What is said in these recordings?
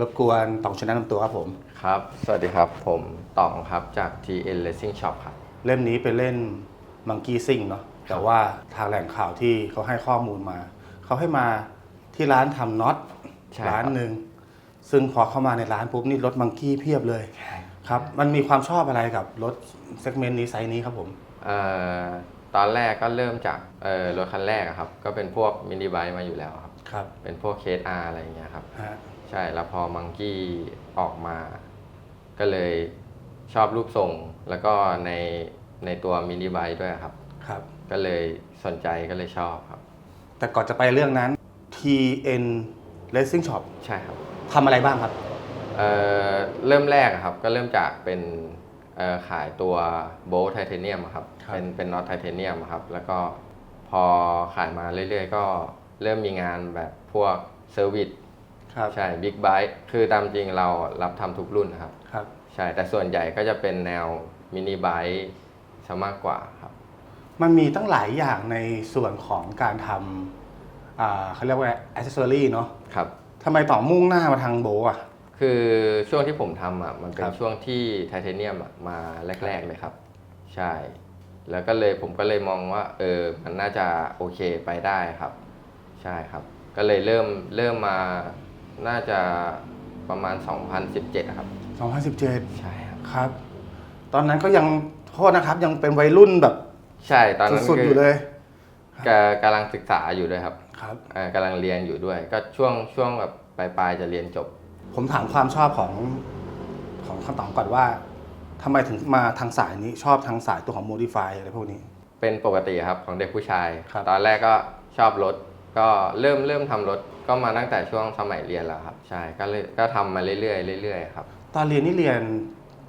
รบกวนตองชนะนำตัวครับผม ครับ สวัสดีครับ ผมต๋องครับจาก TN Racing Shop ครับ เล่มนี้ไปเล่นมังกี้ซิ่งเนาะแต่ว่าทางแหล่งข่าวที่เขาให้ข้อมูลมา เขาให้มาที่ร้านทำน็อตใช่ครับ ร้านหนึ่งซึ่งพอเข้ามาในร้านปุ๊บนี่รถมังกี้เพียบเลยครับมันมีความชอบอะไรกับรถเซกเมนต์นี้ไซส์นี้ครับผม เอ่อตอนแรกก็เริ่มจากเอ่อรถคันแรกอะครับ ก็เป็นพวกมินิไบค์มาอยู่แล้วครับ ครับเป็นพวกเคสอาอะไรอย่างเงี้ยครับ ฮะ ใช่แล้วพอมังกี้ออกมา ก็เลยชอบรูปทรงแล้วก็ในในตัวมินิไบค์ด้วยครับ ครับ ก็เลยสนใจก็เลยชอบครับ แต่ก่อนจะไปเรื่องนั้น TN Racing Shop ใช่ครับทำอะไรบ้างครับ เอ่อเริ่มแรกอะครับก็เริ่มจากเป็นเอ่อขายตัวโบลไทเทเนียมครับครับ เป็นเป็นน็อตไทเทเนียมครับ แล้วก็พอขายมาเรื่อยๆ ก็เริ่มมีงานแบบพวกเซอร์วิส ครับ ใช่บิ๊กไบค์คือตามจริงเรารับทำทุกรุ่นครับ ครับ ใช่แต่ส่วนใหญ่ก็จะเป็นแนวมินิไบค์ซะมากกว่าครับ มันมีตั้งหลายอย่างในส่วนของการทำอ่าเขาเรียกว่า accessory เนาะครับ ทำไมต่อมุ่งหน้ามาทางโบว์อะ คือช่วงที่ผมทำอะมันเป็คนรับ ช่วงที่ไทเทเนียมอะมาแรก ๆ เลยครับ ใช่ แล้วก็เลยผมก็เลยมองว่า เออมันน่าจะโอเคไปได้ครับ ใช่ครับ ก็เลยเริ่มเริ่มมา น่าจะประมาณ 2017ครับ 2017 ใช่ครับ ครับ ตอนนั้นก็ยังโทษนะครับ ยังเป็นวัยรุ่นแบบใช่ตอนนั้นสุดๆคือยู่เลยกกำลังศึกษาอยู่ด้วยครับครับเอ่อกำลังเรียนอยู่ด้วย ก็ช่วงช่วงแบบปลายๆจะเรียนจบ ผมถามความชอบของของคำตอบก่อนว่าทำไมถึงมาทางสายนี้ชอบทางสายตัวของ modify อะไรพวกนี้ เป็นปกติครับของเด็กผู้ชายครับตอนแรกก็ชอบรถ ก็เริ่มเริ่มทำรถก็มาตั้งแต่ช่วงสมัยเรียนแล้วครับ ใช่ก็เลยก็ทำมาเรื่อยๆเรื่อยๆครับ ตอนเรียนนี่เรียน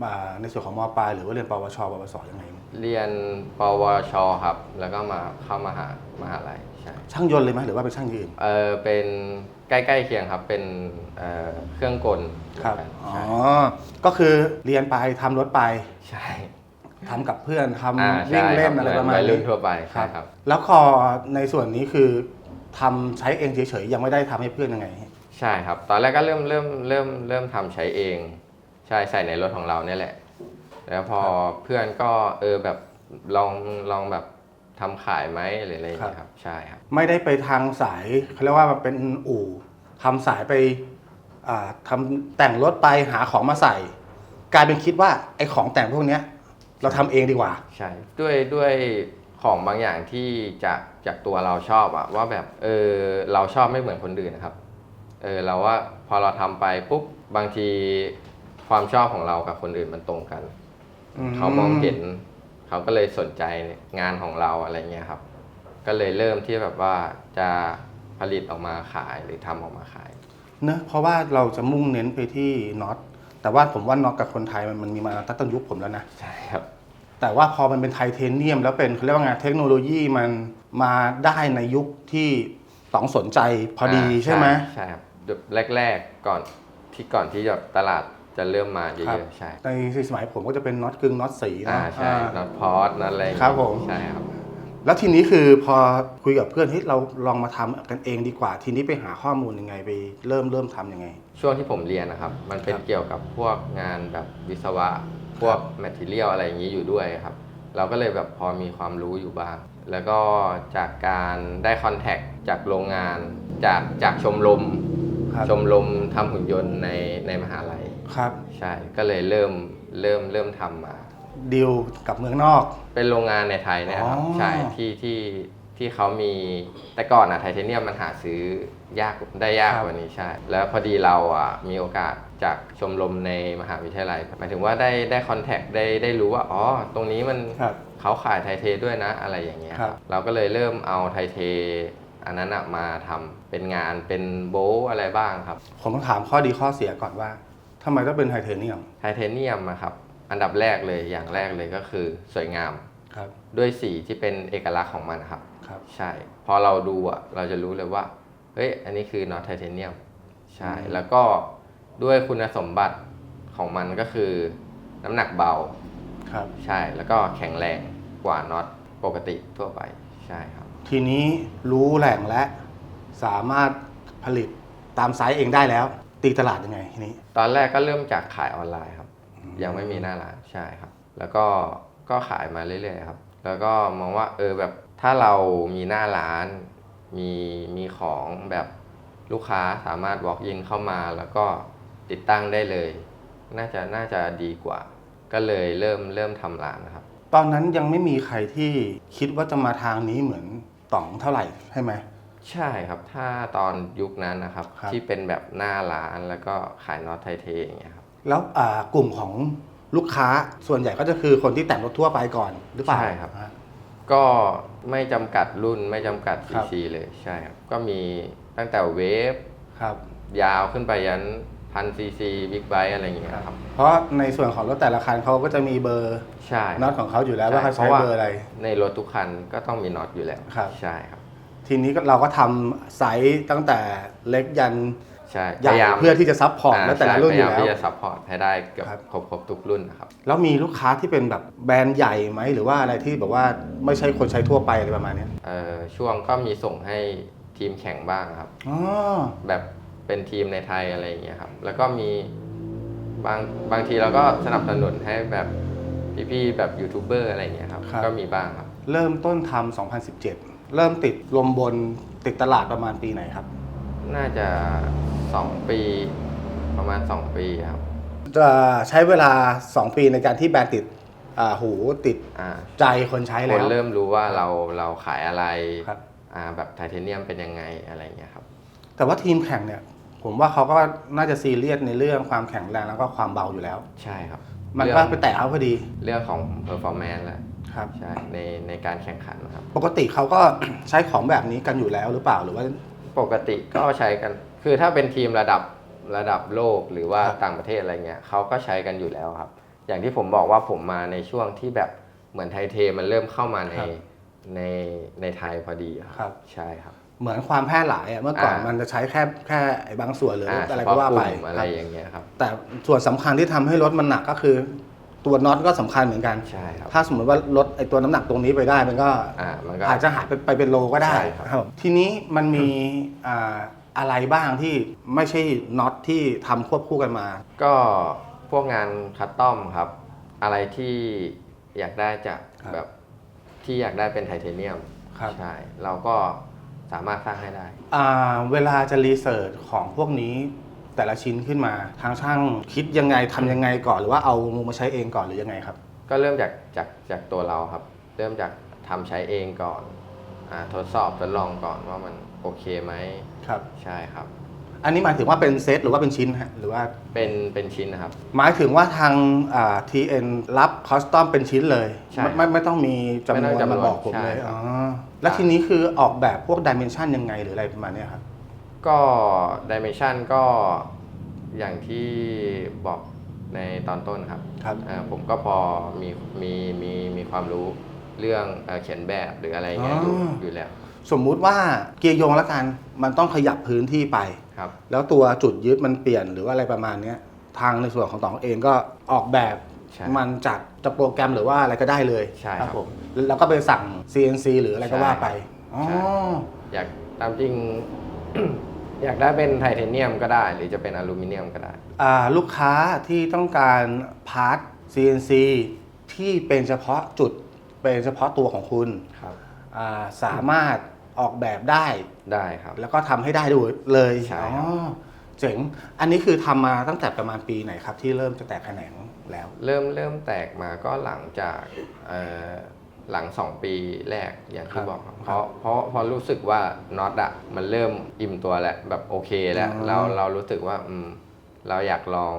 มาในส่วนของมปลายหรือว่าเรียนปวชปวสยังไงเรียนปวชครับ แล้วก็มาเข้ามาหามหาลัยใช่ช่างยนต์เลยไหมหรือว่าเป็นช่างอย่างอื่นเออเป็นใกล้ๆเคียงครับเป็นเอ่อเครื่องกลครับใช่อ๋อก็คือเรียนไปทำรถไปใช่ทำกับเพื่อนทำอ่าวิ่งใช่เล่นคบอะไรประมาณวัยรุ่นี้นทั่วไปครัใช่บครับ แล้วพอในส่วนนี้คือ ทำใช้เองเฉยๆยังไม่ได้ทำให้เพื่อนยังไง ใช่ครับ ตอนแรกก็เริ่มเริ่มเริ่มเริ่มทำใช้เอง ใช่ใส่ในรถของเราเนี่ยแหละ แล้วพอเพื่อนก็เออแบบลองลองแบบทำขายไหมหรืออะไรอย่างเงี้ยครับ ใช่ครับ ไม่ได้ไปทางสายเขาเรียกว่ามันเป็นอู่ทำสายไปอ่าทำแต่งรถไปหาของมาใส่ กลายเป็นคิดว่าไอ้ของแต่งพวกเนี้ย เราทำเองดีกว่า ใช่ด้วยด้วย ของบางอย่างที่จากจากตัวเราชอบอะว่าแบบเออเราชอบไม่เหมือนคนอื่นนะครับเออเราว่าพอเราทำไปปุ๊บบางทีความชอบของเรากับคนอื่นมันตรงกันอืมเขามองเห็น เขาก็เลยสนใจงานของเราอะไรเงี้ยครับ ก็เลยเริ่มที่แบบว่าจะผลิตออกมาขายหรือทำออกมาขายเนอะเพราะว่าเราจะมุ่งเน้นไปที่น็อตแต่ว่าผมว่าน็อตกับคนไทยมันมันมีมาตั้งแต่ยุคผมแล้วนะใช่ครับ แต่ว่าพอมันเป็นไทเทเนียม แล้วเป็นเขาเรียกว่าไงเทคโนโลยีมันมาได้ในยุคที่ต้องสนใจพอดีาใช่ไหมใช่ครับแรกๆก่อนที่ก่อนที่จะตลาดจะเริ่มมาเยครับอะๆใช่ในสมัยผมก็จะเป็นน็อตกึ่งน็อตสีอ่านะใช่อ่า น็อตพอร์ตน็อตอะไรอย่างเงี้ยครับผม ใช่ครับ แล้วทีนี้คือพอคุยกับเพื่อนที่เราลองมาทำกันเองดีกว่า ทีนี้ไปหาข้อมูลยังไงไปเริ่มเริ่มทำยังไง ช่วงที่ผมเรียนนะครับ มันเป็นครับ เกี่ยวกับพวกงานแบบวิศวะ พวกแมทเทียลอะไรอย่างนี้อยู่ด้วยครับ เราก็เลยแบบพอมีความรู้อยู่บ้าง แล้วก็จากการได้คอนแทคจากโรงงาน จากจากชมรมครับชมรมทำหุ่นยนต์ในในมหาลัย ครับใช่ ก็เลยเริ่มเริ่มเริ่มทำมาดีลกับเมืองนอก เป็นโรงงานในไทยเนะครับ อ๋อ ใช่ ที่ที่ที่เขามีแต่ก่อนอะไทเทเนียมมันหาซื้อยากได้ยากกว่านี้ใช่ แล้วพอดีเราอะมีโอกาส จากชมรมในมหาวิทยาลัยหมายถึงว่าได้ได้คอนแทคได้ได้รู้ว่าอ๋อตรงนี้มันครับเขาขายไทเทด้วยนะอะไรอย่างเงี้ยครับ เราก็เลยเริ่มเอาไทเท อันนั้นอะมาทำเป็นงานเป็นโบทอะไรบ้างครับ ผมต้องถามข้อดีข้อเสียก่อนว่าทำไมต้องเป็นไทเทเนียมไทเทเนียมอะครับ อันดับแรกเลยอย่างแรกเลยก็คือสวยงามครับด้วยสีที่เป็นเอกลักษณ์ของมันนะครับ ครับ ใช่ พอเราดูอะเราจะรู้เลยว่า เฮ้ย อันนี้คือนอตไทเทเนียม ใช่อืมแล้วก็ ด้วยคุณสมบัติของมันก็คือน้ำหนักเบา ครับ ใช่แล้วก็แข็งแรงกว่าน็อตปกติทั่วไปใช่ครับ ทีนี้รู้แหล่งและ สามารถผลิตตามไซส์เองได้แล้ว ตีตลาดยังไงทีนี้ ตอนแรกก็เริ่มจากขายออนไลน์ครับ ยังไม่มีหน้าร้านใช่ครับ แล้วก็ก็ขายมาเรื่อยๆครับ แล้วก็มองว่าเออแบบถ้าเรามีหน้าร้าน มีมีของแบบลูกค้าสามารถ walk in เข้ามาแล้วก็ ติดตั้งได้เลย น่าจะน่าจะดีกว่า ก็เลยเริ่มเริ่มทำร้านนะครับ ตอนนั้นยังไม่มีใครที่คิดว่าจะมาทางนี้เหมือนต่องเท่าไหร่ใช่ไหม ใช่ครับ ถ้าตอนยุคนั้นนะครับ ครับ ที่เป็นแบบหน้าร้านแล้วก็ขายน็อตไทเทอย่างเงี้ยครับแล้วอ่ากลุ่มของลูกค้าส่วนใหญ่ก็จะคือคนที่แต่งรถทั่วไปก่อนหรือเปล่า ใช่ครับฮะก็ไม่จำกัดรุ่นไม่จำกัดครั cc บเลยใช่ครับ ก็มีตั้งแต่เวฟครับ ยาวขึ้นไปยัน พันซีซีบิ๊กไบค์อะไรอย่างเงี้ยครับ เพราะในส่วนของรถแต่ละคันเขาก็จะมีเบอร์ใช่น็อตของเขาอยู่แล้วใช่ว่าเขาเพใช้ราะว่าเบอร์อะไร ในรถทุกคันก็ต้องมีน็อตอยู่แล้วครับใช่ครับ ทีนี้ก็เราก็ทำไซส์ตั้งแต่เล็กยันใช่ใหญ่พยายามเพื่อที่จะซับพอร์ตแล้วแต่ละรุ่นอยู่พยายามแล้วที่จะซัพพอร์ตให้ได้เกือบครับครบครบทุกรุ่นนะครับ แล้วมีลูกค้าที่เป็นแบบแบรนด์ใหญ่ไหมหรือว่าอะไรที่แบบว่าไม่ใช่คนใช้ทั่วไปอะไรประมาณเนี้ยเอ่อช่วงก็มีส่งให้ทีมแข่งบ้างครับอ๋อแบบ เป็นทีมในไทยอะไรอย่างเงี้ยครับ แล้วก็มีบางบางทีเราก็สนับสนุนให้แบบพี่ๆแบบยูทูบเบอร์อะไรอย่างเงี้ยครับ ก็มีบ้างครับ เริ่มต้นทำ2017 เริ่มติดลมบนติดตลาดประมาณปีไหนครับ น่าจะ 2 ปีประมาณ 2 ปีครับ จะใช้เวลา 2 ปีในการที่แบรนด์ติดอ่าหูติดอ่าใจคนใช้คแล้วนเริ่มรู้ว่าเราเราขายอะไรครับ อ่าแบบไทเทเนียมเป็นยังไงอะไรอย่างเงี้ยครับ แต่ว่าทีมแข่งเนี่ย ผมว่าเขาก็น่าจะซีเรียสในเรื่องความแข็งแรงแล้วก็ความเบาอยู่แล้ว ใช่ครับ มันเรื่ก็องไปแตะเขาพอดี เรื่องของ performance แหละครับใช่ในในการแข่งขันนะครับ ปกติเขาก็ใช้ของแบบนี้กันอยู่แล้วหรือเปล่าหรือว่า ปกติก็ใช้กัน คือถ้าเป็นทีมระดับระดับโลกหรือว่าครับต่างประเทศอะไรเงี้ยเขาก็ใช้กันอยู่แล้วครับ อย่างที่ผมบอกว่าผมมาในช่วงที่แบบเหมือนไทเทมันเริ่มเข้ามาในในในไทยพอดีครับครับใช่ครับ เหมือนความแพร่หลายอะเมื่อก่อนอ่ามั มันจะใช้แค่แค่ไอ้บางส่วนหรืออ่าอะไรเฉก็พาะว่ากไปลุ่มอะไรครับอย่างเงี้ยครับ แต่ส่วนสำคัญที่ทำให้รถมันหนักก็คือ ตัวน็อตก็สำคัญเหมือนกัน ใช่ครับ ถ้าสมมติว่าลดไอ้ตัวน้ำหนักตรงนี้ไปได้มันก็ อ่ามันก็ อาจจะหายไปไปเป็นโลก็ได้ใช่ครับ ครับทีนี้มันมีอ่าอะไรบ้างที่ไม่ใช่น็อตที่ทำควบคู่กันมา ก็พวกงานคัสตอมครับ อะไรที่อยากได้จากครับแบบที่อยากได้เป็นไทเทเนียมครับ ใช่เราก็ สามารถสร้างให้ได้ อ่าเวลาจะรีเสิร์ชของพวกนี้แต่ละชิ้นขึ้นมาทางช่างคิดยังไงทำยังไงก่อนหรือว่าเอามาใช้เองก่อนหรือยังไงครับ ก็เริ่มจากจากจากตัวเราครับ เริ่มจากทำใช้เองก่อนอาทดสอบทดลองก่อนว่ามันโอเคไหมครับ ใช่ครับ อันนี้หมายถึงว่าเป็นเซตหรือว่าเป็นชิ้นฮะหรือว่าเป็นเป็นชิ้นนะครับ หมายถึงว่าทางอ่า TN รับคอสตอมเป็นชิ้นเลยใช่ไม่ไม่ไม่ต้องมีจำนไม่วนต้องจำนวนมาบอกผมใช่เลยครับอ๋อแล้วทีนี้คือออกแบบพวกดิเมนชันยังไงหรืออะไรประมาณเนี้ยครับ ก็ดิเมนชันก็อย่างที่บอกในตอนต้นครับครับอ่าผมก็พอมีมีมีมีความรู้เรื่องเอ่อเขียนแบบหรืออะไรเงี้ยอยู่อ๋ออ อยู่แล้ว สมมุติว่าเกียร์โยงแล้วกันมันต้องขยับพื้นที่ไป ครับ แล้วตัวจุดยึดมันเปลี่ยนหรือว่าอะไรประมาณเนี้ยทางในส่วนของตองเองก็ออกแบบใช่มันจากจะโปรแกรมหรือว่าอะไรก็ได้เลยใช่ครับผมแล้วก็ไปสั่ง CNC หรืออะไรก็ว่าไปอ๋อใช่ อยากตามจริง อยากได้เป็นไทเทเนียมก็ได้ หรือจะเป็นอลูมิเนียมก็ได้ อ่าลูกค้าที่ต้องการพาร์ท CNC ที่เป็นเฉพาะจุดเป็นเฉพาะตัวของคุณ ครับ อ่าสามารถ ออกแบบได้ ได้ครับ แล้วก็ทำให้ได้ด้วยเลยใช่อ๋อครับ เจ๋ง อันนี้คือทำมาตั้งแต่ประมาณปีไหนครับ ที่เริ่มจะแตกแขนงแล้ว เริ่มเริ่มแตกมาก็หลังจากเอ่อหลัง2ปีแรกอย่างครัที่บบอกครับครับเพราะเพราะเพราะรู้สึกว่าน็อตอะมันเริ่มอิ่มตัวแล้วแบบโอเคแล้ว อ๋อ เราเรารู้สึกว่าอืมเราอยากลอง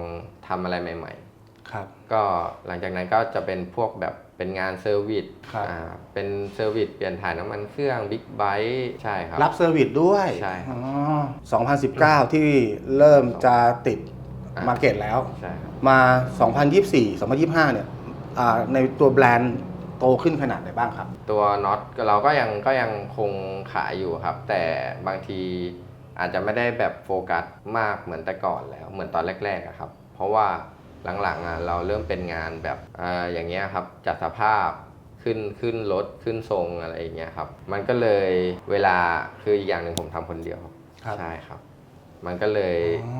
ทำอะไรใหม่ ครับ ๆ ก็หลังจากนั้นก็จะเป็นพวกแบบ เป็นงานเซอร์วิสครับ อ่าเป็นเซอร์วิสเปลี่ยนถ่ายน้ำมันเครื่องบิ๊กไบค์ใช่ครับ รับเซอร์วิสด้วยใช่ครับอ๋อ2019 ที่เริ่มจะติดอะมาเก็ตแล้ว ใช่ครับ มา 2024 2025 เนี่ยอ่าในตัวแบรนด์โตขึ้นขนาดไหนบ้างครับ ตัวน็อตเราก็ยังก็ยังคงขายอยู่ครับ แต่บางทีอาจจะไม่ได้แบบโฟกัสมากเหมือนแต่ก่อนแล้ว เหมือนตอนแรกๆอะครับ เพราะว่า หลังๆอะเราเริ่มเป็นงานแบบอ่าอย่างเงี้ยครับจัดสภาพขึ้นขึ้นรถขึ้นทรงอะไรอย่างเงี้ยครับ มันก็เลยเวลาคืออีกอย่างหนึ่งผมทำคนเดียวครับใช่ครับ มันก็เลยอ๋อ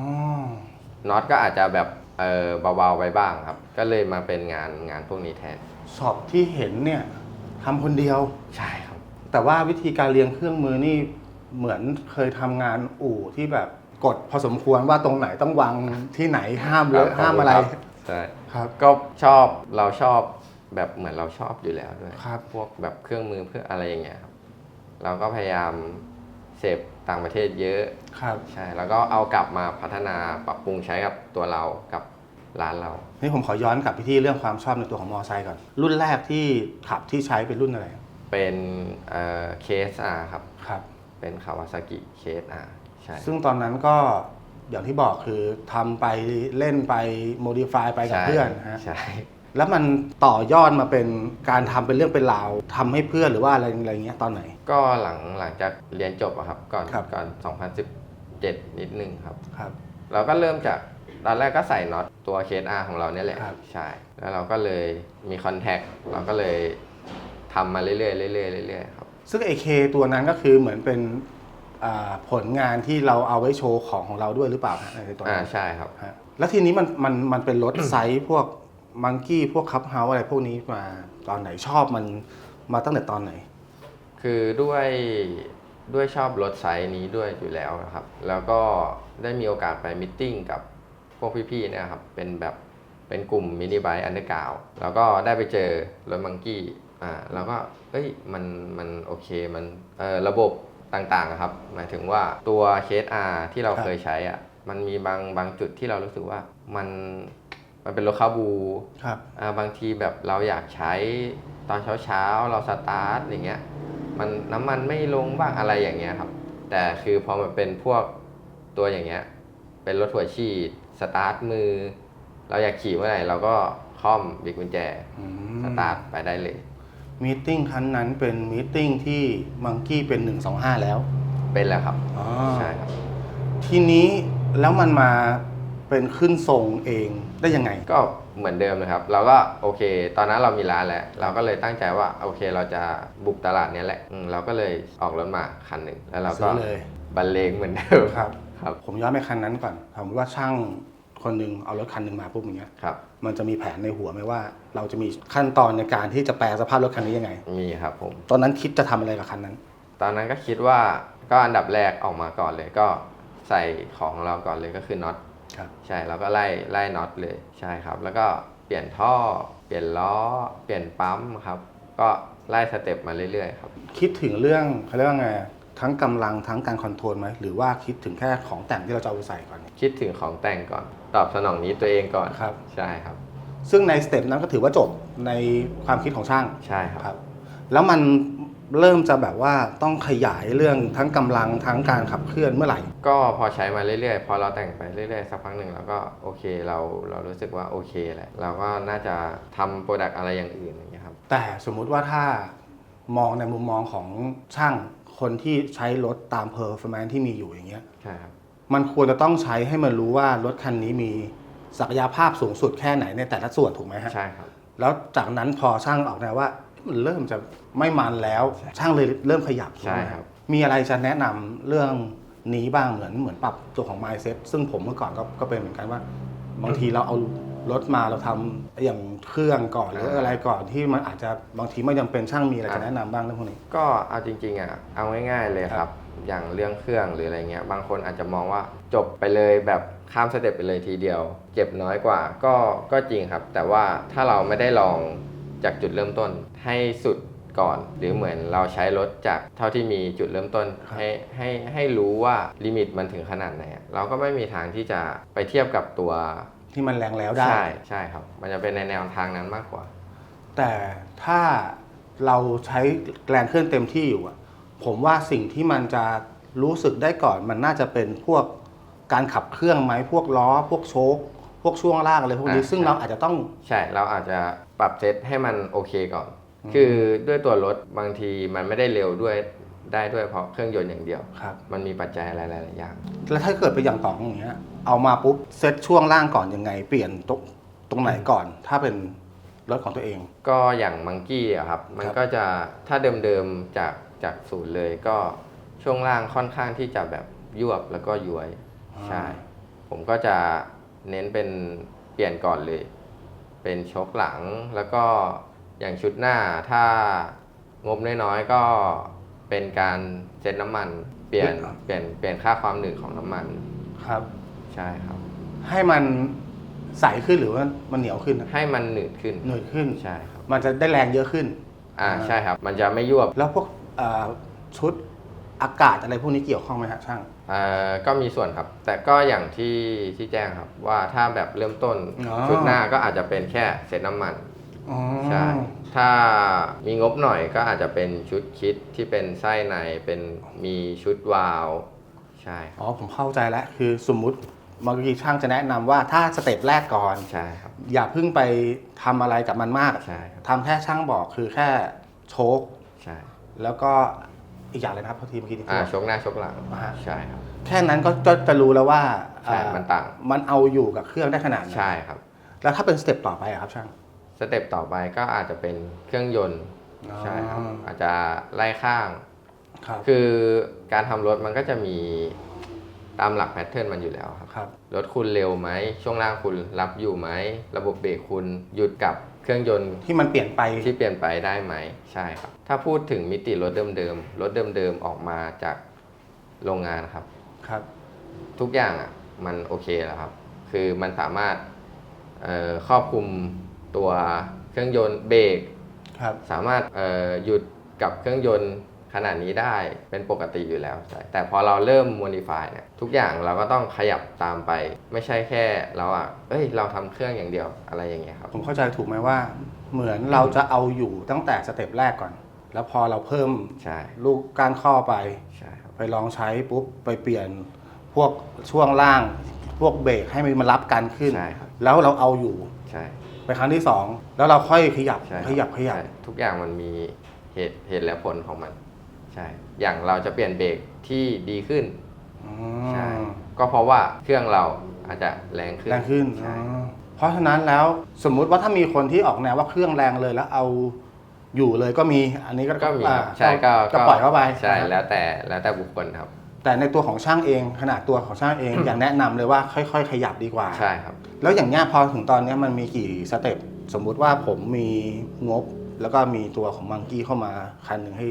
น็อตก็อาจจะแบบเออเบาๆไปบ้างครับ ก็เลยมาเป็นงานงานพวกนี้แทน สอบที่เห็นเนี่ยทำคนเดียวใช่ครับ แต่ว่าวิธีการเรียงเครื่องมือนี่เหมือนเคยทำงานอู่ที่แบบ กฎพอสมควรว่าตรงไหนต้องวางที่ไหนห้ามเลอะครับห้ามอะไรครับใช่ครับ ก็ชอบเราชอบแบบเหมือนเราชอบอยู่แล้วด้วยครับ พวกแบบเครื่องมือเพื่ออะไรอย่างเงี้ยครับเราก็พยายามเสพต่างประเทศเยอะครับ ใช่แล้วก็เอากลับมาพัฒนาปรับปรุงใช้กับตัวเรากับร้านเรานี่ผมขอย้อนกลับไปที่เรื่องความชอบในตัวของมอไซค์ก่อน รุ่นแรกที่ขับที่ใช้เป็นรุ่นอะไร เป็นเคสอาครับครับ เป็นคาวาซากิเคสอา ใช่ ซึ่งตอนนั้นก็อย่างที่บอกคือทำไปเล่นไปโมดิฟายไปกับใช่เพื่อนนะฮะ ใช่ แล้วมันต่อยอดมาเป็นการทำเป็นเรื่องเป็นราวทำให้เพื่อนหรือว่าอะไรอะไรเงี้ยตอนไหน ก็หลังหลังจากเรียนจบอะครับ ก่อนครับ ก่อน 2017 นิดนึงครับ ครับ เราก็เริ่มจากตอนแรกก็ใส่น็อตตัวเคสอาของเราเนี่ยแหละครับ ใช่ แล้วเราก็เลยมีคอนแทคเราก็เลยทำมาเรื่อยๆเรื่อยๆเรื่อยๆครับ ซึ่ง AK ตัวนั้นก็คือเหมือนเป็นอ่า ผลงานที่เราเอาไว้โชว์ของของเราด้วยหรือเปล่าฮะในตัวอ่านั้นใช่ครับ ฮะแล้วทีนี้มันมันมันเป็นรถ ไซส์พวกมังกี้พวกคับเฮาอะไรพวกนี้มาตอนไหนชอบมันมาตั้งแต่ตอนไหน คือด้วยด้วยชอบรถไซส์นี้ด้วยอยู่แล้วนะครับ แล้วก็ได้มีโอกาสไปมิทติ้งกับพวกพี่ๆเนะครับ เป็นแบบเป็นกลุ่มมินิไบค์อันเดอร์กาวแล้วก็ได้ไปเจอรถมังกี้อ่าแล้วก็เอ้ยมันมันโอเคมันเออระบบ ต่างๆอะครับ หมายถึงว่าตัวเคส R ที่เราครับเคยใช้อะมันมีบางบางจุดที่เรารู้สึกว่ามันมันเป็นรถคาบูครับอ่าบางทีแบบเราอยากใช้ตอนเช้าเช้าๆ เราสตาร์ทอย่างเงี้ยมันน้ำมันไม่ลงบ้างอะไรอย่างเงี้ยครับ แต่คือพอมันเป็นพวกตัวอย่างเงี้ย เป็นรถหัวฉีดสตาร์ทมือ เราอยากขี่เมื่อไหร่เราก็ค่อมบิดกุญแจสตาร์ทไปได้เลย มีตติ้งครั้งนั้นเป็นมีตติ้งที่มังกี้เป็น 125 แล้วเป็นแล้วครับอ๋อใช่ครับ ทีนี้แล้วมันมาเป็นขึ้นทรงเองได้ยังไง ก็เหมือนเดิมนะครับ เราก็โอเค ตอนนั้นเรามีร้านแล้วเราก็เลยตั้งใจว่าโอเคเราจะบุกตลาดเนี้ยแหละอืมเราก็เลยออกรถมาคันหนึ่งแล้วเราก็ซื้อเลย บรรเลงเหมือนเดิมครับ ครับ ผมย้อนไปคันนั้นก่อนสมมติว่าช่าง คนหนึ่งเอารถคันหนึ่งมาปุ๊บอย่างเงี้ยครับ มันจะมีแผนในหัวไหมว่า เราจะมีขั้นตอนในการที่จะแปลสภาพรถคันนี้ยังไง มีครับผม ตอนนั้นคิดจะทำอะไรกับคันนั้น ตอนนั้นก็คิดว่าก็อันดับแรกออกมาก่อนเลยก็ใส่ของเราก่อนเลยก็คือน็อตครับ ใช่แล้วก็ไล่ไล่น็อตเลยใช่ครับ แล้วก็เปลี่ยนท่อ เปลี่ยนล้อ เปลี่ยนปั๊มครับ ก็ไล่สเต็ปมาเรื่อยๆครับ คิดถึงเรื่องเขาเรียกว่าไง ทั้งกำลังทั้งการคอนโทรลไหมหรือว่าคิดถึงแค่ของแต่งที่เราจะเอาไปใส่ก่อน คิดถึงของแต่งก่อน ตอบสนองนี้ตัวเองก่อนครับ ใช่ครับ ซึ่งในสเต็ปนั้นก็ถือว่าจบในความคิดของช่างใช่ครับครับแล้วมันเริ่มจะแบบว่าต้องขยายเรื่องทั้งกำลังทั้งการขับเคลื่อนเมื่อไหร่ ก็พอใช้มาเรื่อยๆ พอเราแต่งไปเรื่อยๆ สักพักหนึ่งเราก็โอเคเราเรารู้สึกว่าโอเคแหละเราก็น่าจะทำโปรดักต์อะไรอย่างอื่นอย่างเงี้ยครับแต่สมมุติว่าถ้ามองในมุมมองของช่าง คนที่ใช้รถตามเพอร์ฟอร์แมนที่มีอยู่อย่างเงี้ยใช่ครับ มันควรจะต้องใช้ให้มันรู้ว่ารถคันนี้มีศักยภาพสูงสุดแค่ไหนในแต่ละส่วนถูกไหมฮะ ใช่ครับ แล้วจากนั้นพอช่างออกแนวว่า มันเริ่มจะไม่มันแล้ว ช่างเลยเริ่มขยับถูกไหมใช่ครับ มีอะไรจะแนะนำเรื่องนี้บ้างเหมือนเหมือนปรับตัวของ mindset ซึ่งผมเมื่อก่อนก็ก็เป็นเหมือนกันว่า บางทีเราเอา รถมาเราทำอย่างเครื่องก่อนหรืออะไรก่อนที่มันอาจจะบางทีไม่จำเป็นช่างมีอะไรจะแนะนำบ้างเรื่องพวกนี้ ก็เอาจริงๆอะเอาง่ายๆเลยครับ อย่างเรื่องเครื่องหรืออะไรเงี้ยบางคนอาจจะมองว่าจบไปเลยแบบข้ามสเต็ปไปเลยทีเดียว เจ็บน้อยกว่าก็ก็จริงครับ แต่ว่าถ้าเราไม่ได้ลองจากจุดเริ่มต้นให้สุดก่อน หรือเหมือนเราใช้รถจากเท่าที่มีจุดเริ่มต้นครับให้ให้ให้รู้ว่าลิมิตมันถึงขนาดไหนอะเราก็ไม่มีทางที่จะไปเทียบกับตัว ที่มันแรงแล้วได้ ใช่ใช่ครับ มันจะเป็นในแนวทางนั้นมากกว่า แต่ถ้าเราใช้แรงเคลื่อนเต็มที่อยู่อะผมว่าสิ่งที่มันจะรู้สึกได้ก่อน มันน่าจะเป็นพวกการขับเครื่องไหมพวกล้อ พวกโชคพวกช่วงล่างอะไรพวกนี้ อ่าซึ่งใช่ เราอาจจะต้อง ใช่เราอาจจะปรับเซตให้มันโอเคก่อน คือด้วยตัวรถบางทีมันไม่ได้เร็วด้วย ได้ด้วยเพราะเครื่องยนต์อย่างเดียว ครับ มันมีปัจจัยอะไรหลายๆอย่าง แล้วถ้าเกิดไปอย่างต่องอย่างเงี้ย เอามาปุ๊บเซตช่วงล่างก่อนยังไง เปลี่ยนตรงตรงไหนก่อน ถ้าเป็นรถของตัวเอง ก็อย่างมังกี้อะครับ มันครับก็จะถ้าเดิมๆจากจากศูนย์เลยก็ช่วงล่างค่อนข้างที่จะแบบยวบแล้วก็ย้วย ใช่ ผมก็จะเน้นเป็นเปลี่ยนก่อนเลย เป็นชกหลังแล้วก็อย่างชุดหน้าถ้างบน้อยๆก็ เป็นการเซ็ตน้ำมัน เปลี่ยนเปลี่ยนเปลี่ยนค่าความหนืดของน้ำมัน ครับ ใช่ครับ ให้มันใสขึ้นหรือว่ามันเหนียวขึ้นนะให้มันหนืดขึ้นหนืดขึ้น ใช่ครับ มันจะได้แรงเยอะขึ้น อ่าใช่ครับ มันจะไม่ยวบแล้วพวกเอ่อชุดอากาศอะไรพวกนี้เกี่ยวข้องไหมฮะช่างอ่าก็มีส่วนครับ แต่ก็อย่างที่ที่แจ้งครับว่าถ้าแบบเริ่มต้นอ๋อ ชุดหน้าก็อาจจะเป็นแค่เซ็ตน้ำมัน อ๋อใช่ ถ้ามีงบหน่อยก็อาจจะเป็นชุดคิดที่เป็นไส้ในเป็นมีชุดวาล์วใช่ครับอ๋อผมเข้าใจแล้วคือสมมุติเมื่อกี้ช่างจะแนะนำว่าถ้าสเต็ปแรกก่อน ใช่ครับอย่าเพิ่งไปทำอะไรกับมันมากใช่ครับทำแค่ช่างบอกคือแค่โชคใช่แล้วก็อีกอย่างเลยนะครับพอทีเมื่อกี้ที่อ่าพูดชกหน้าชกหลังอ่าฮะ ใช่ครับ แค่นั้นก็ก็จะรู้แล้วว่าใช่อ่มันต่าง มันเอาอยู่กับเครื่องได้ขนาดไหนใช่ครับ แล้วถ้าเป็นสเต็ปต่อไปอะครับช่าง สเต็ปต่อไปก็อาจจะเป็นเครื่องยนต์อ๋อใช่ครับอาจจะไล่ข้างครับคือการทำรถมันก็จะมีตามหลักแพทเทิร์นมันอยู่แล้วครับครับรถคุณเร็วไหม ช่วงล่างคุณรับอยู่ไหม ระบบเบรกคุณหยุดกับเครื่องยนต์ที่มันเปลี่ยนไปที่เปลี่ยนไปได้ไหม ใช่ครับ ถ้าพูดถึงมิติรถเดิมๆ รถเดิมๆ ออกมาจากโรงงานครับ ครับ ทุกอย่างอะมันโอเคแล้วครับ คือมันสามารถเอ่อครอบคลุม ตัวเครื่องยนต์เบรกครับสามารถเอ่อหยุดกับเครื่องยนต์ขนาดนี้ได้เป็นปกติอยู่แล้วใช่แต่พอเราเริ่ม modify เนี่ยทุกอย่างเราก็ต้องขยับตามไป ไม่ใช่แค่เราอะเอ้ย เราทำเครื่องอย่างเดียวอะไรอย่างเงี้ยครับ ผมเข้าใจถูกไหมว่า เหมือนเราจะเอาอยู่ตั้งแต่สเต็ปแรกก่อน แล้วพอเราเพิ่มใช่ลูกก้านข้อไปใช่ครับไปลองใช้ปุ๊บไปเปลี่ยนพวกช่วงล่างพวกเบรกให้มันรับกันขึ้นใช่ครับแล้วเราเอาอยู่ใช่ ไปครั้งที่สองแล้วเราค่อยขยับใช่ครับขยับขยับ ใช่ทุกอย่างมันมีเหตุเหตุและผลของมัน ใช่ อย่างเราจะเปลี่ยนเบรกที่ดีขึ้น อืใช่มก็เพราะว่าเครื่องเราอาจจะแรงขึ้นแรงขึ้นใช่ อ๋อเพราะฉะนั้นแล้วสมมุติว่าถ้ามีคนที่ออกแนวว่าเครื่องแรงเลยแล้วเอาอยู่เลยก็มีอันนี้ก็ก็มีครับอ่าใช่ก็ก็ปล่อยเข้าไปใช่นะครับแล้วแต่แล้วแต่บุคคลครับ แต่ในตัวของช่างเองขนาดตัวของช่างเอง อยากแนะนำเลยว่าค่อย ๆ ขยับดีกว่า ใช่ครับ แล้วอย่างเงี้ยพอถึงตอนเนี้ยมันมีกี่สเต็ปสมมุติว่าผมมีงบ แล้วก็มีตัวของมังกี้เข้ามาคันหนึ่งให้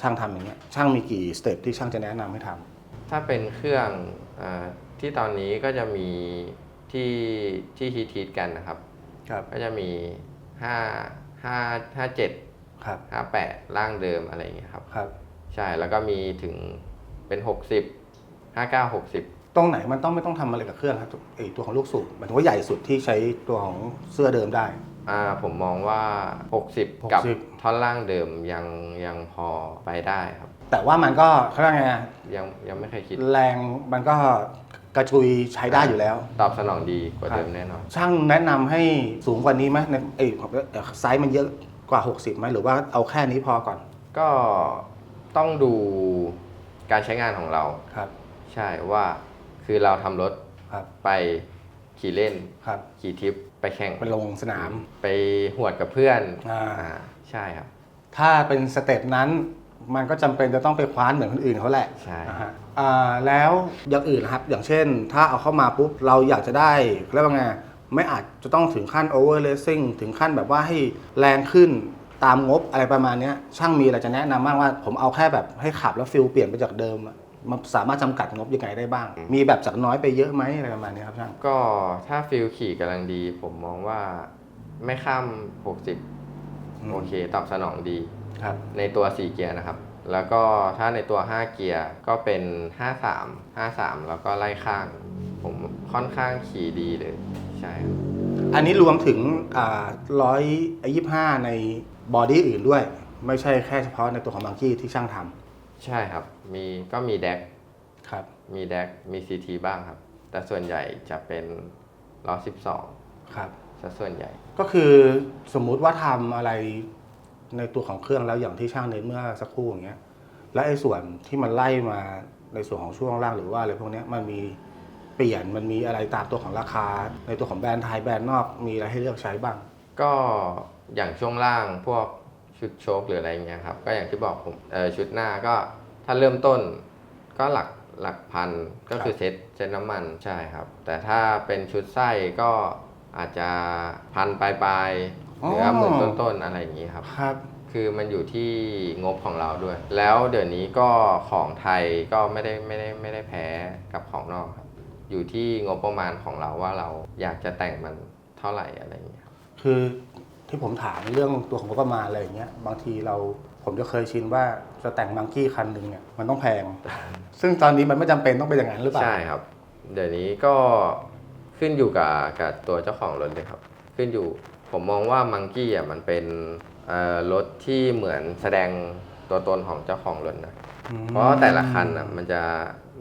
ช่างทำอย่างเงี้ยช่างมีกี่สเต็ปที่ช่างจะแนะนำให้ทำ ถ้าเป็นเครื่องอาที่ตอนนี้ก็จะมีที่ที่ฮิตฮิตๆกันนะครับ ครับ ก็จะมี5 5 5 7 ครับ 5 8 ร่างเดิมอะไรอย่างเงี้ยครับ ครับ ใช่แล้วก็มีถึงเป็น 60 59 60 ตรงไหนมันต้องไม่ต้องทำอะไรกับเครื่องครับไอตัวของลูกสูบหมายถึงว่าใหญ่สุดที่ใช้ตัวของเสื้อเดิมได้ อ่าผมมองว่า 60 กับ60 ท่อนล่างเดิมยังยังพอไปได้ครับ แต่ว่ามันก็เขาเรียกไงอะยังยังไม่เคยคิด แรงมันก็กระจุยใช้ได้อยู่แล้ว ตอบสนองดีกว่าเดิมแน่นอน ช่างแนะนำให้สูงกว่านี้ไหมในไอ้ไซส์มันเยอะกว่า 60ไหมหรือว่าเอาแค่นี้พอก่อนก็ต้องดูการใช้งานของเรา ครับ ใช่ว่า คือเราทำรถครับไปขี่เล่น ครับขี่ทริปไปแข่งไปลงสนาม ไปหวดกับเพื่อนอ่าอ่าใช่ครับ ถ้าเป็นสเต็ปนั้นมันก็จำเป็นจะต้องไปคว้านเหมือนคนอื่นเขาแหละใช่ นะฮะอ่าแล้วอย่างอื่นนะครับ อย่างเช่น ถ้าเอาเข้ามาปุ๊บเราอยากจะได้เรียกว่าไงไม่อาจจะต้องถึงขั้นโอเวอร์เลสซิ่งถึงขั้นแบบว่าให้แรงขึ้นตามงบอะไรประมาณเนี้ยช่างมีอะไรจะแนะนำบ้างว่า ผมเอาแค่แบบให้ขับแล้วฟิลเปลี่ยนไปจากเดิมอะ มันสามารถจำกัดงบยังไงได้บ้าง มีแบบจากน้อยไปเยอะไหมอะไรประมาณเนี้ยครับช่าง ก็ถ้าฟิลขี่กำลังดี ผมมองว่าไม่ข้าม60อืมโอเค ตอบสนองดี ครับ ในตัว 4 เกียร์นะครับ แล้วก็ถ้าในตัว 5 เกียร์ก็เป็น 53 53 แล้วก็ไล่ข้าง ผมค่อนข้างขี่ดีเลย ใช่ครับอันนี้รวมถึงร้อยยี่ห้าในบอดี้อื่นด้วย ไม่ใช่แค่เฉพาะในตัวของบังกี้ที่ช่างทำ ใช่ครับ มีก็มีแดกครับ มีแดกมี CT บ้างครับ แต่ส่วนใหญ่จะเป็นล้อ12ครับซะส่วนใหญ่ ก็คือสมมุติว่าทำอะไรในตัวของเครื่องแล้วอย่างที่ช่างเน้นเมื่อสักครู่อย่างเงี้ย และไอ้ส่วนที่มันไล่มาในส่วนของช่วงล่างหรือว่าอะไรพวกเนี้ยมันมีเปลี่ยนมันมีอะไรตามตัวของราคา ในตัวของแบรนด์ไทยแบรนด์นอกมีอะไรให้เลือกใช้บ้าง ก็อย่างช่วงล่างพวกชุดโชคหรืออะไรเงี้ยครับ ก็อย่างที่บอกผมเออชุดหน้าก็ ถ้าเริ่มต้นก็หลักหลักพันก็คือครับเซ็ตเซ็ตน้ำมันใช่ครับ แต่ถ้าเป็นชุดไส้ก็อาจจะพันปลายปลายๆหรือว่าหมื่นต้นๆอะไรอย่างนี้ครับครับ คือมันอยู่ที่งบของเราด้วย แล้วเดี๋ยวนี้ก็ของไทยก็ไม่ได้ไม่ได้ไม่ได้แพ้กับของนอกครับ อยู่ที่งบประมาณของเราว่าเราอยากจะแต่งมันเท่าไหร่อะไรอย่างเงี้ยครับคือที่ผมถามเรื่องตัวของงบประมาณอะไรอย่างเงี้ยบางทีเรา ผมจะเคยชินว่าจะแต่งมังกี้คันหนึ่งเนี่ยมันต้องแพง ซึ่งตอนนี้มันไม่จำเป็นต้องเป็นอย่างนั้นหรือเปล่า ใช่ครับ เดี๋ยวนี้ก็ขึ้นอยู่กับกับตัวเจ้าของรถเลยครับ ขึ้นอยู่ผมมองว่ามังกี้อะมันเป็นเอ่อรถที่เหมือนแสดงตัวตนของเจ้าของรถนะ อืมเพราะแต่ละคันอะมันจะ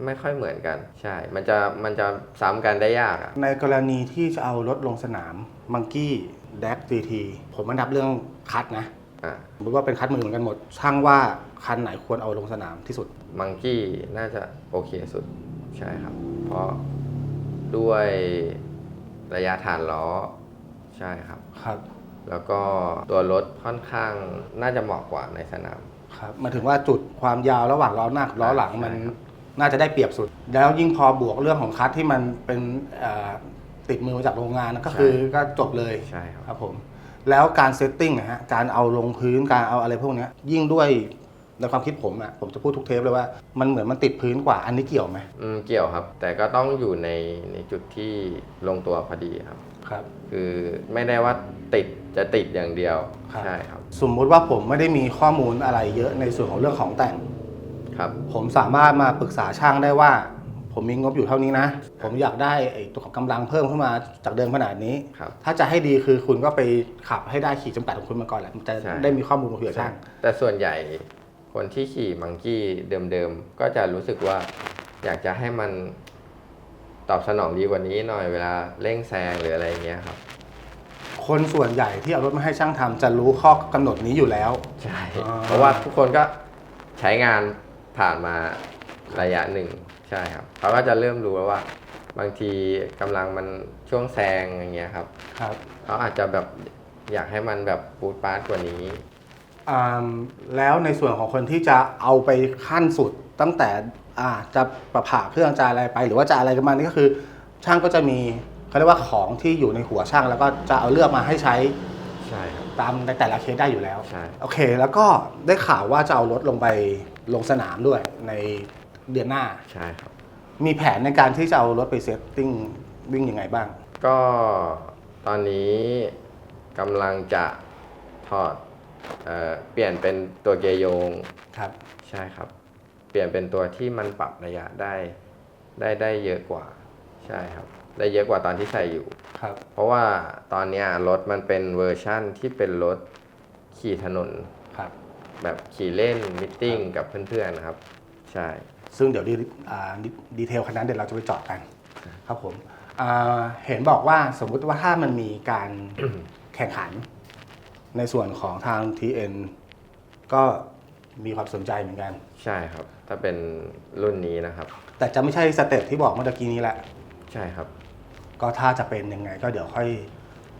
ไม่ค่อยเหมือนกัน ใช่ มันจะมันจะซ้ำกันได้ยากอะ ในกรณีที่จะเอารถลงสนามมังกี้แดก GT ผมมันดับเรื่องคัดนะ อะสมมติว่าเป็นคัดมือเหมือนกันหมดช่างว่าคันไหนควรเอาลงสนามที่สุด มังกี้น่าจะโอเคสุดใช่ครับ เพราะด้วยระยะฐานล้อใช่ครับ ครับ แล้วก็ตัวรถค่อนข้างน่าจะเหมาะกว่าในสนาม ครับหมายถึงว่าจุดความยาวระหว่างล้อหน้ากับล้อหลังใช่มันครับน่าจะได้เปรียบสุด แล้วยิ่งพอบวกเรื่องของคัดที่มันเป็นเอ่อติดมือมาจากโรงงานก็คือก็จบเลยใช่ครับ ครับผม แล้วการเซตติ้งนะฮะการเอาลงพื้นการเอาอะไรพวกเนี้ยยิ่งด้วยในความคิดผมอะผมจะพูดทุกเทปเลยว่ามันเหมือนมันติดพื้นกว่าอันนี้เกี่ยวไหมอืมเกี่ยวครับ แต่ก็ต้องอยู่ในในจุดที่ลงตัวพอดีครับ ครับ คือไม่ได้ว่าติดจะติดอย่างเดียวครับ ใช่ครับสมมุติว่าผมไม่ได้มีข้อมูลอะไรเยอะในส่วนของเรื่องของแต่ง ครับ ผมสามารถมาปรึกษาช่างได้ว่า ผมมีงบอยู่เท่านี้นะ ผมอยากได้ไอ้ตัวของกำลังเพิ่มขึ้นมาจากเดิมขนาดนี้ ครับ ถ้าจะให้ดีคือคุณก็ไปขับให้ได้ขีดจำกัดของคุณมาก่อนแหละมันจะใช่ ได้มีข้อมูลมาคุยกับช่าง แต่ส่วนใหญ่คนที่ขี่มังกี้เดิมๆ ก็จะรู้สึกว่าอยากจะให้มันตอบสนองดีกว่านี้หน่อยเวลาเร่งแซงหรืออะไรอย่างเงี้ยครับ คนส่วนใหญ่ที่เอารถมาให้ช่างทำจะรู้ข้อกำหนดนี้อยู่แล้ว ใช่ อ่า เพราะว่าทุกคนก็ใช้งานผ่านมาระยะหนึ่ง ใช่ครับเขาก็จะเริ่มรู้แล้วว่า บางทีกำลังมันช่วงแซงอย่างเงี้ยครับครับเขาอาจจะแบบอยากให้มันแบบปูดปาร์ตกว่านี้อ่าแล้วในส่วนของคนที่จะเอาไปขั้นสุดตั้งแต่อ่าจะประผ่าเครื่องจะอะไรไป หรือว่าจะอะไรกันมานี่ก็คือ ช่างก็จะมีเขาเรียกว่าของที่อยู่ในหัวช่างแล้วก็จะเอาเลือกมาให้ใช้ใช่ครับตามในแต่ละเคสได้อยู่แล้วใช่โอเค แล้วก็ได้ข่าวว่าจะเอารถลงไปลงสนามด้วยใน เดือนหน้า ใช่ครับ มีแผนในการที่จะเอารถไปเซตติ้งวิ่งยังไงบ้าง ก็ตอนนี้กำลังจะถอดเอ่อเปลี่ยนเป็นตัวเกียร์โยง ครับ ใช่ครับ เปลี่ยนเป็นตัวที่มันปรับระยะได้ได้ได้เยอะกว่า ใช่ครับ ได้เยอะกว่าตอนที่ใส่อยู่ ครับ เพราะว่าตอนเนี้ยรถมันเป็นเวอร์ชั่นที่เป็นรถขี่ถนน ครับ แบบขี่เล่นมิทติ้งกับเพื่อนๆนะครับ ใช่ ซึ่งเดี๋ยวดีอ่าดีดีเทลคันนั้นเดี๋ยวเราจะไปเจาะกันครับผมอ่าเห็นบอกว่าสมมุติว่าถ้ามันมีการแข่งขันในส่วนของทาง TN ก็มีความสนใจเหมือนกัน ใช่ครับ ถ้าเป็นรุ่นนี้นะครับ แต่จะไม่ใช่สเต็ปที่บอกเมื่อตะกี้นี้แหละ ใช่ครับ ก็ถ้าจะเป็นยังไงก็เดี๋ยวค่อย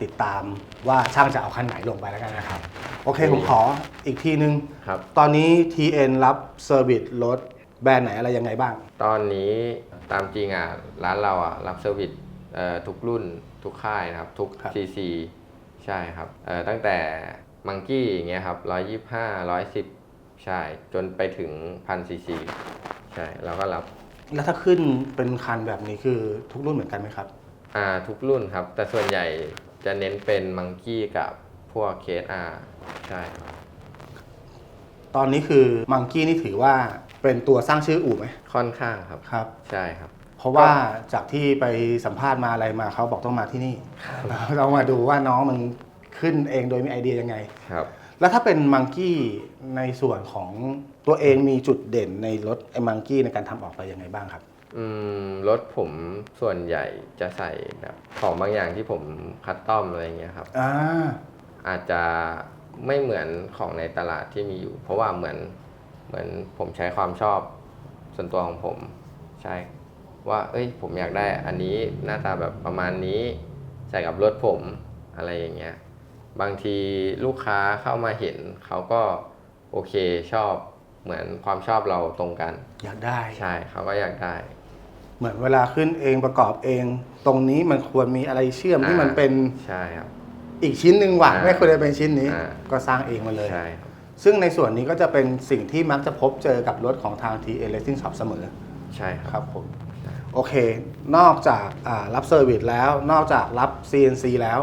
ติดตามว่าช่างจะเอาคันไหนลงไปแล้วกันนะครับ โอเคผมขออีกทีนึงครับตอนนี้ TN รับเซอร์วิสรถ แบรนด์ไหนอะไรยังไงบ้าง ตอนนี้ตามจริงอะร้านเราอะรับเซอร์วิสเอ่อทุกรุ่นทุกค่ายนะครับ ทุกครับ CC ใช่ครับเอ่อตั้งแต่มังกี้อย่างเงี้ยครับร้อยยี่ห้าร้อยสิบใช่ จนไปถึงพันซีซีใช่เราก็รับแล้วถ้าขึ้นเป็นคันแบบนี้คือทุกรุ่นเหมือนกันไหมครับ อ่าทุกรุ่นครับ แต่ส่วนใหญ่จะเน้นเป็นมังกี้กับพวกเคสอาใช่ครับ ตอนนี้คือมังกี้นี่ถือว่า เป็นตัวสร้างชื่ออู่ไหมค่อนข้างครับ ครับ ใช่ครับ เพราะว่าจากที่ไปสัมภาษณ์มาอะไรมาเขาบอกต้องมาที่นี่ เรามาดูว่าน้องมันขึ้นเองโดยมีไอเดียยังไง ครับ แล้วถ้าเป็นมังกี้ในส่วนของตัวเองมีจุดเด่นในรถไอ้มังกี้ในการทำออกไปยังไงบ้างครับ อืมรถผมส่วนใหญ่จะใส่แบบของบางอย่างที่ผมคัดต้อมอะไรอย่างเงี้ยครับ อ่าอาจจะไม่เหมือนของในตลาดที่มีอยู่ เพราะว่าเหมือน เหมือนผมใช้ความชอบส่วนตัวของผมใช่ว่า เอ้ย ผมอยากได้อันนี้หน้าตาแบบประมาณนี้ ใส่กับรถผมอะไรอย่างเงี้ย บางทีลูกค้าเข้ามาเห็นเขาก็โอเคชอบเหมือนความชอบเราตรงกัน อยากได้ใช่เขาก็อยากได้ เหมือนเวลาขึ้นเองประกอบเอง ตรงนี้มันควรมีอะไรเชื่อมที่มันเป็นใช่ครับ อีกชิ้นหนึ่งว่ะอ่าไม่ควรจะเป็นชิ้นนี้ อ่า ก็สร้างเองมาเลย ใช่ครับ ซึ่งในส่วนนี้ก็จะเป็นสิ่งที่มักจะพบเจอกับรถของทาง T A Racing Shop เสมอใช่คครับรับผมโอเค นอกจากอ่ารับเซอร์วิสแล้ว นอกจากรับ CNC แล้ว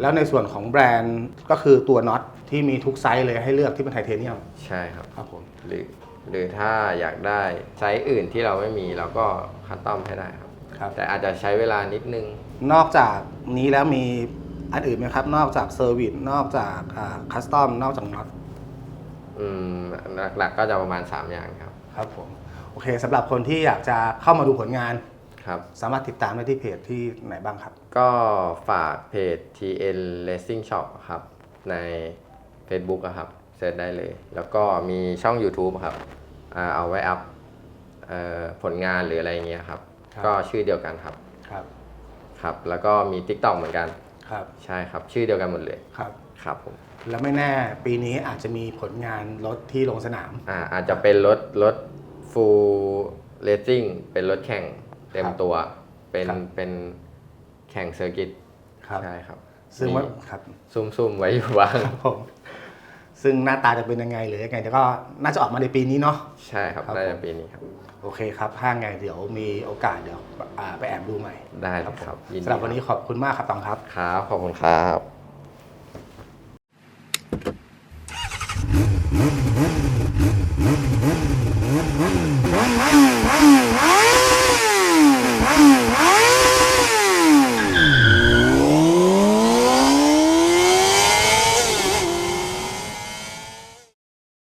แล้วในส่วนของแบรนด์ก็คือตัวน็อตที่มีทุกไซส์เลยให้เลือกที่เป็นไทเทเนียมใช่ครับครับผมหรือหรือถ้าอยากได้ไซส์อื่นที่เราไม่มีเราก็คัสตอมให้ได้ครับครับ แต่อาจจะใช้เวลานิดนึง นอกจากนี้แล้วมีอันอื่นไหมครับ นอกจากเซอร์วิสนอกจากคัสตอมนอกจากน็อต อืมหลักๆก็จะประมาณ 3 อย่างครับ ครับผม โอเคสำหรับคนที่อยากจะเข้ามาดูผลงาน ครับ สามารถติดตามได้ที่เพจที่ไหนบ้างครับ ก็ฝากเพจ TN Racing Shop ครับ ใน Facebook อะครับเซิร์ชได้เลย แล้วก็มีช่อง YouTube ครับอ่าเอาไว้อัพเอ่อผลงานหรืออะไรเงี้ยครับ ครับ ก็ชื่อเดียวกันครับ ครับ ครับ แล้วก็มี TikTok เหมือนกัน ครับ ใช่ครับ ชื่อเดียวกันหมดเลย ครับ ครับผม แล้วไม่แน่ปีนี้อาจจะมีผลงานรถที่ลงสนาม อ่าอาจจะเป็นรถรถ full racing เป็นรถแข่งเต็มครับตัว เป็นครับ เป็นแข่งเซอร์กิตครับ ใช่ครับซึ่งว่ามีครับซุ่มๆไว้อยู่บ้าง ครับผมซึ่งหน้าตาจะเป็นยังไงหรือยังไงเดี๋ยวก็น่าจะออกมาในปีนี้เนาะ ใช่ครับครับน่าผจะม ปีนี้ครับ โอเคครับถ้าไงเดี๋ยวมีโอกาสเดี๋ยวอ่าไปแอบดูใหม่ได้ครับครับผมยินดีสำหรับวันนี้ขอบคุณมากครับตองครับ ครับ ขอบคุณครับ Mm-hmm.